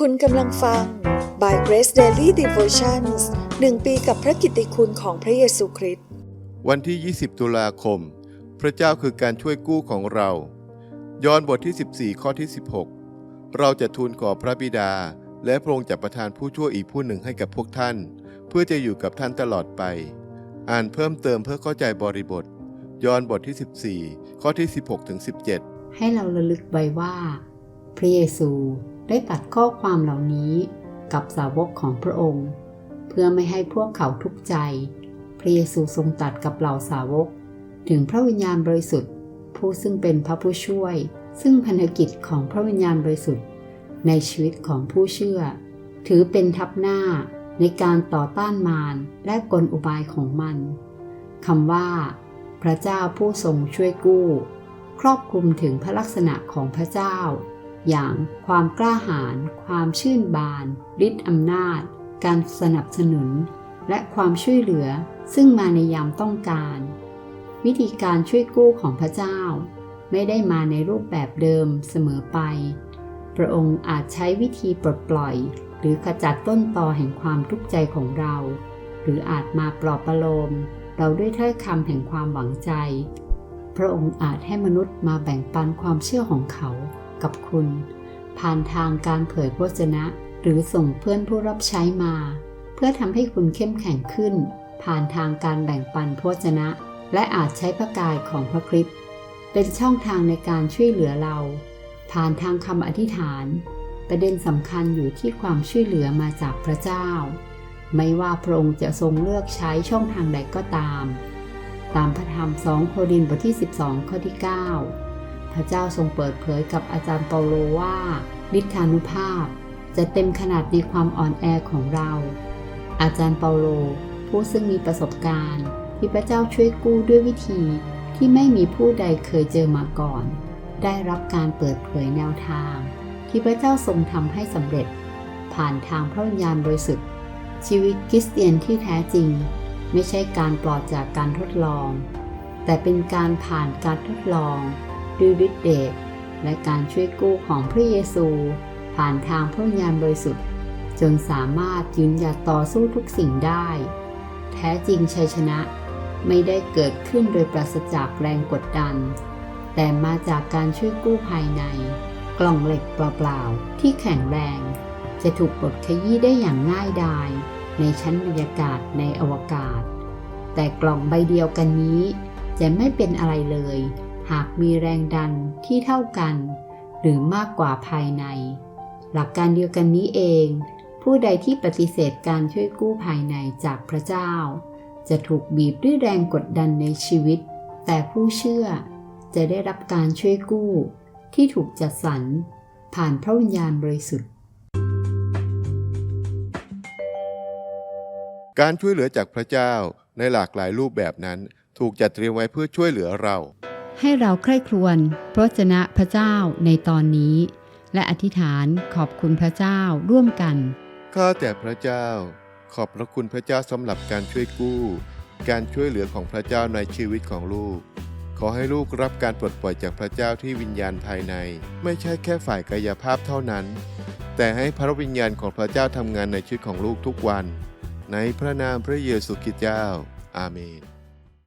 คุณกำลังฟัง By Grace Daily Devotions หนึ่งปีกับพระกิตติคุณของพระเยซูคริสต์ วันที่ 20 ตุลาคม พระเจ้าคือการช่วยกู้ของเรายอห์นบทที่ 14 ข้อที่ 16 เราจะทูลขอพระบิดา และพระองค์จะประทานผู้ช่วยอีกผู้หนึ่งให้กับพวกท่าน เพื่อจะอยู่กับท่านตลอดไป อ่านเพิ่มเติมเพื่อเข้าใจบริบทยอห์นบทที่ 14 ข้อที่ 16ถึง17 ให้เราระลึกไว้ว่า พระเยซู ได้ตัดข้อความเหล่านี้กับสาวกของพระองค์ เพื่อไม่ให้พวกเขาทุกข์ใจ พระเยซูทรงตัดกับเหล่าสาวก ถึงพระวิญญาณบริสุทธิ์ ผู้ซึ่งเป็นพระผู้ช่วย ซึ่งพันธกิจของพระวิญญาณบริสุทธิ์ ในชีวิตของผู้เชื่อ ถือเป็นทับหน้าในการต่อต้านมารและกลอุบายของมันคำว่า พระเจ้าผู้ทรงช่วยกู้ ครอบคลุมถึงพระลักษณะของพระเจ้า อย่างความกล้าหาญความชื่นบานฤทธิ์อำนาจ การสนับสนุน และความช่วยเหลือซึ่งมาในยามต้องการ วิธีการช่วยกู้ของพระเจ้า ไม่ได้มาในรูปแบบเดิมเสมอไป พระองค์อาจใช้วิธีปลดปล่อย หรือขจัดต้นตอแห่งความทุกข์ใจของเรา หรืออาจมาปลอบประโลม เราด้วยถ้อยคำแห่งความหวังใจ พระองค์อาจให้มนุษย์มาแบ่งปันความเชื่อของเขา กับคุณ ผ่านทางการเผยพระวจนะหรือส่งเพื่อนผู้รับใช้มา เพื่อทำให้คุณเข้มแข็งขึ้น ผ่านทางการแบ่งปันพระวจนะ และอาจใช้พระกายของพระคริสต์เป็นช่องทางในการช่วยเหลือเรา ผ่านทางคำอธิษฐาน ประเด็นสำคัญอยู่ที่ความช่วยเหลือมาจากพระเจ้า ไม่ว่าพระองค์จะทรงเลือกใช้ช่องทางใดก็ตาม ตามพระธรรม 2 โครินธ์บทที่ 12 ข้อที่ 9 พระเจ้าทรงเปิดเผยกับอาจารย์เปาโลว่าฤทธานุภาพจะเต็มขนาดในความอ่อนแอของเรา อาจารย์เปาโล ผู้ซึ่งมีประสบการณ์ ที่พระเจ้าช่วยกู้ด้วยวิธีที่ไม่มีผู้ใดเคยเจอมาก่อน ได้รับการเปิดเผยแนวทาง ที่พระเจ้าทรงทำให้สำเร็จ ผ่านทางพระวิญญาณบริสุทธิ์ ชีวิตคริสเตียนที่แท้จริง ไม่ใช่การปลอดจากการทดลอง แต่เป็นการผ่านการทดลอง ด้วยฤทธิเดชและการช่วยกู้ของพระเยซู ผ่านทางพระญาณบริสุทธิ์ จนสามารถยืนหยัดต่อสู้ทุกสิ่งได้ แท้จริงชัยชนะไม่ได้เกิดขึ้นโดยปราศจากแรงกดดัน แต่มาจากการช่วยกู้ภายใน กล่องเหล็กเปล่าๆ ที่แข็งแรง จะถูกปลดขยี้ได้อย่างง่ายดาย ในชั้นบรรยากาศในอวกาศ แต่กล่องใบเดียวกันนี้จะไม่เป็นอะไรเลย หากมีแรงดันที่เท่ากัน หรือมากกว่าภายใน หลักการเดียวกันนี้เอง ผู้ใดที่ปฏิเสธการช่วยกู้ภายในจากพระเจ้า จะถูกบีบด้วยแรงกดดันในชีวิต แต่ผู้เชื่อจะได้รับการช่วยกู้ที่ถูกจัดสรรผ่านพระวิญญาณบริสุทธิ์ การช่วยเหลือจากพระเจ้าในหลากหลายรูปแบบนั้นถูกจัดเตรียมไว้เพื่อช่วยเหลือเรา ให้เราใคร่ครวญพระจนะพระเจ้าในตอนนี้ และอธิษฐานขอบคุณพระเจ้าร่วมกัน ข้าแต่พระเจ้า ขอบพระคุณพระเจ้าสำหรับการช่วยกู้ การช่วยเหลือของพระเจ้าในชีวิตของลูก ขอให้ลูกรับการปลดปล่อยจากพระเจ้าที่วิญญาณภายใน ไม่ใช่แค่ฝ่ายกายภาพเท่านั้น แต่ให้พระวิญญาณของพระเจ้าทำงานในชีวิตของลูกทุกวัน ในพระนามพระเยซูคริสต์เจ้า อาเมน